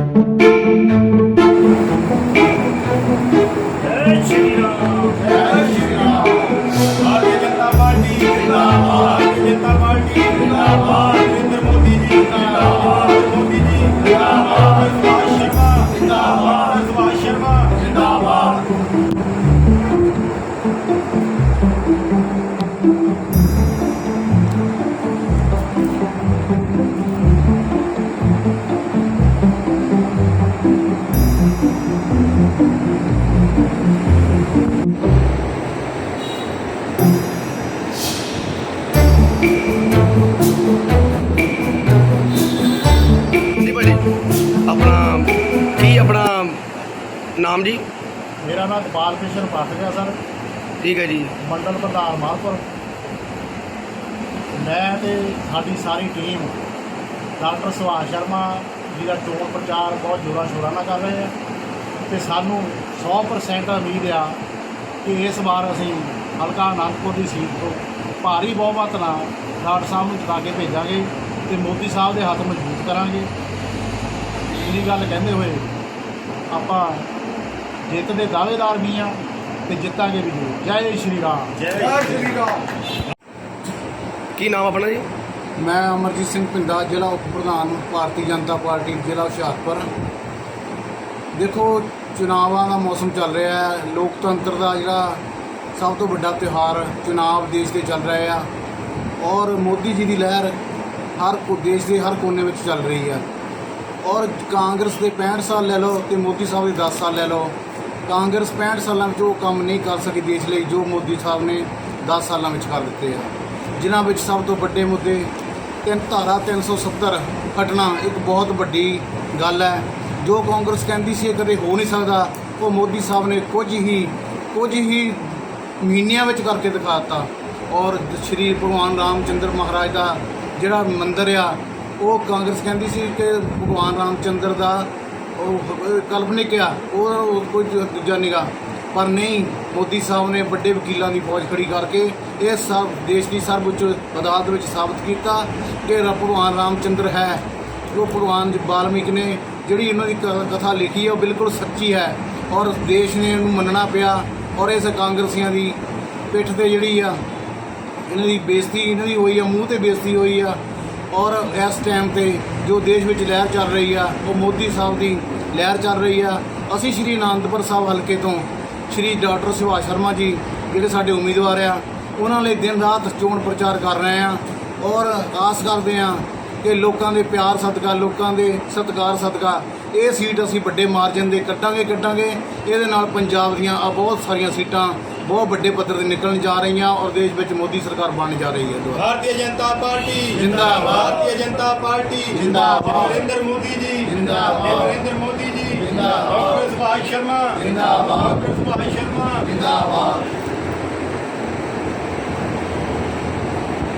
ਜੈ ਨਾਮ ਜੀ? ਮੇਰਾ ਨਾਮ ਇਕਬਾਲ ਕ੍ਰਿਸ਼ਨ ਪਾਤਰੀਆ ਸਰ। ਠੀਕ ਹੈ ਜੀ। ਮੰਡਲ ਪ੍ਰਧਾਨ ਮਾਲਪੁਰ ਮੈਂ ਤੇ ਸਾਡੀ ਸਾਰੀ ਟੀਮ ਡਾਕਟਰ ਸੁਭਾਸ਼ ਸ਼ਰਮਾ ਜੀ ਦਾ ਚੋਣ ਪ੍ਰਚਾਰ ਬਹੁਤ ਜੋਰਾਂ ਸ਼ੋਰਾਂ ਨਾਲ ਕਰ ਰਹੇ ਆ ਤੇ ਸਾਨੂੰ 100% ਉਮੀਦ ਆ ਕਿ ਇਸ ਵਾਰ ਅਸੀਂ ਹਲਕਾ ਅਨੰਦਪੁਰ ਦੀ ਸੀਟ ਤੋਂ ਭਾਰੀ ਬਹੁਮਤ ਨਾਲ ਡਾਕਟਰ ਸਾਹਿਬ ਨੂੰ ਜਿਤਾ ਕੇ ਭੇਜਾਂਗੇ ਤੇ ਮੋਦੀ ਸਾਹਿਬ ਦੇ ਹੱਥ ਮਜ਼ਬੂਤ ਕਰਾਂਗੇ। ਇਹ ਗੱਲ ਕਹਿੰਦੇ ਹੋਏ ਆਪਾਂ ਜਿੱਤ ਦੇ ਦਾਅਵੇਦਾਰ ਵੀ ਆ ਤੇ ਜਿੱਤਾਂਗੇ ਵੀ ਜ਼ਰੂਰ। ਜੈ ਸ਼੍ਰੀ ਰਾਮ। ਜੈ ਸ਼੍ਰੀ ਰਾਮ। ਕੀ ਨਾਮ ਆਪਣਾ ਜੀ? ਮੈਂ ਅਮਰਜੀਤ ਸਿੰਘ ਪਿੰਡਾ ਜ਼ਿਲ੍ਹਾ ਉਪ ਪ੍ਰਧਾਨ ਭਾਰਤੀ ਜਨਤਾ ਪਾਰਟੀ ਜ਼ਿਲ੍ਹਾ ਹੁਸ਼ਿਆਰਪੁਰ। ਦੇਖੋ ਚੁਣਾਵਾਂ ਦਾ ਮੌਸਮ ਚੱਲ ਰਿਹਾ ਹੈ। ਲੋਕਤੰਤਰ ਦਾ ਜਿਹੜਾ ਸਭ ਤੋਂ ਵੱਡਾ ਤਿਉਹਾਰ ਚੁਣਾਵ ਦੇਸ਼ ਦੇ ਚੱਲ ਰਹੇ ਆ। ਔਰ ਮੋਦੀ ਜੀ ਦੀ ਲਹਿਰ ਹਰ ਕੋ ਦੇਸ਼ ਦੇ ਹਰ ਕੋਨੇ ਵਿੱਚ ਚੱਲ ਰਹੀ ਹੈ। ਔਰ ਕਾਂਗਰਸ ਦੇ 65 ਸਾਲ ਲੈ ਲਓ ਤੇ ਮੋਦੀ ਸਾਹਿਬ ਦੇ 10 ਸਾਲ ਲੈ ਲਓ। ਕਾਂਗਰਸ 65 ਸਾਲਾਂ ਵਿੱਚ ਉਹ ਕੰਮ ਨਹੀਂ ਕਰ ਸਕੀ ਦੇਸ਼ ਲਈ, ਜੋ ਮੋਦੀ ਸਾਹਿਬ ਨੇ 10 ਸਾਲਾਂ ਵਿੱਚ ਕਰ ਦਿੱਤੇ ਆ। ਜਿਨ੍ਹਾਂ ਵਿੱਚ ਸਭ ਤੋਂ ਵੱਡੇ ਮੁੱਦੇ ਤਿੰਨ ਧਾਰਾ 370 ਹਟਣਾ ਇੱਕ ਬਹੁਤ ਵੱਡੀ ਗੱਲ ਹੈ। ਜੋ ਕਾਂਗਰਸ ਕਹਿੰਦੀ ਸੀ ਕਦੇ ਹੋ ਨਹੀਂ ਸਕਦਾ, ਉਹ ਮੋਦੀ ਸਾਹਿਬ ਨੇ ਕੁਝ ਹੀ ਕੁਝ ਹੀ ਮਹੀਨਿਆਂ ਵਿੱਚ ਕਰਕੇ ਦਿਖਾਤਾ ਔਰ ਸ਼੍ਰੀ ਭਗਵਾਨ ਰਾਮ ਚੰਦਰ ਮਹਾਰਾਜ ਦਾ ਜਿਹੜਾ ਮੰਦਿਰ ਆ ਉਹ ਕਾਂਗਰਸ ਕਹਿੰਦੀ ਸੀ ਕਿ ਭਗਵਾਨ ਰਾਮਚੰਦਰ ਦਾ ਉਹ ਕਲਪਨਿਕ ਆ, ਉਹ ਕੋਈ ਦੂਜਾ ਨਿਗਾ। ਪਰ ਨਹੀਂ, ਮੋਦੀ ਸਾਹਿਬ ਨੇ ਵੱਡੇ ਵਕੀਲਾਂ ਦੀ ਫੌਜ ਖੜੀ ਕਰਕੇ ਇਹ ਸਭ ਦੇਸ਼ ਦੀ ਸਰਵਉੱਚ ਅਦਾਲਤ ਵਿੱਚ ਸਾਬਤ ਕੀਤਾ ਕਿ ਰ- ਭਗਵਾਨ ਰਾਮਚੰਦਰ ਹੈ। ਜੋ ਭਗਵਾਨ ਜੀ ਵਾਲਮੀਕ ਨੇ ਜਿਹੜੀ ਇਹਨਾਂ ਦੀ ਕ- ਕਥਾ ਲਿਖੀ ਹੈ ਉਹ ਬਿਲਕੁਲ ਸੱਚੀ ਹੈ। ਔਰ ਦੇਸ਼ ਨੇ ਇਹਨੂੰ ਮੰਨਣਾ ਪਿਆ ਔਰ ਇਸ ਕਾਂਗਰਸੀਆਂ ਦੀ ਪਿੱਠ ਤੇ ਜਿਹੜੀ ਆ, ਇਹਨਾਂ ਦੀ ਬੇਇੱਜ਼ਤੀ ਇਹਨਾਂ ਦੀ ਹੋਈ ਆ, ਮੂੰਹ ਤੇ ਬੇਇੱਜ਼ਤੀ ਹੋਈ ਆ ਔਰ ਇਸ ਟਾਈਮ ਤੇ ਜੋ ਦੇਸ਼ ਵਿੱਚ ਲਹਿਰ ਚੱਲ ਰਹੀ ਆ, ਉਹ ਮੋਦੀ ਸਾਹਿਬ ਦੀ ਲਹਿਰ ਚੱਲ ਰਹੀ ਆ। ਅਸੀਂ ਸ਼੍ਰੀ ਅਨੰਦਪੁਰ ਸਾਹਿਬ ਹਲਕੇ ਤੋਂ ਸ਼੍ਰੀ ਡਾਕਟਰ ਸੁਭਾਸ਼ ਸ਼ਰਮਾ ਜੀ, ਜਿਹੜੇ ਸਾਡੇ ਉਮੀਦਵਾਰ ਆ, ਉਹਨਾਂ ਲਈ ਦਿਨ ਰਾਤ ਚੋਣ ਪ੍ਰਚਾਰ ਕਰ ਰਹੇ ਆ। ਔਰ ਆਸ ਕਰਦੇ ਆ ਕਿ ਲੋਕਾਂ ਦੇ ਪਿਆਰ ਸਦਕਾ ਲੋਕਾਂ ਦੇ ਸਤਿਕਾਰ ਸਦਕਾ ਇਹ ਸੀਟ ਅਸੀਂ ਵੱਡੇ ਮਾਰਜਨ ਦੇ ਕੱਟਾਂਗੇ ਕੱਟਾਂਗੇ ਇਹਦੇ ਨਾਲ ਪੰਜਾਬ ਦੀਆਂ ਆ ਬਹੁਤ ਸਾਰੀਆਂ ਸੀਟਾਂ ਬਹੁਤ ਵੱਡੇ ਪੱਧਰ ਤੇ ਨਿਕਲਣ ਜਾ ਰਹੀਆਂ ਔਰ ਦੇਸ਼ ਵਿੱਚ ਮੋਦੀ ਸਰਕਾਰ ਬਣਨ ਜਾ ਰਹੀ ਹੈ ਭਾਰਤੀ ਜਨਤਾ ਪਾਰਟੀ ਜਿੰਦਾਬਾਦ। ਭਾਰਤੀ ਜਨਤਾ ਪਾਰਟੀ ਜਿੰਦਾਬਾਦ। ਨਰਿੰਦਰ ਮੋਦੀ ਜੀ ਜਿੰਦਾਬਾਦ। ਨਰਿੰਦਰ ਮੋਦੀ ਜੀ ਜਿੰਦਾਬਾਦ। ਡਾਕਟਰ ਸੁਭਾਸ਼ ਸ਼ਰਮਾ ਜਿੰਦਾਬਾਦ। ਡਾਕਟਰ ਸੁਭਾਸ਼ ਸ਼ਰਮਾ ਜਿੰਦਾਬਾਦ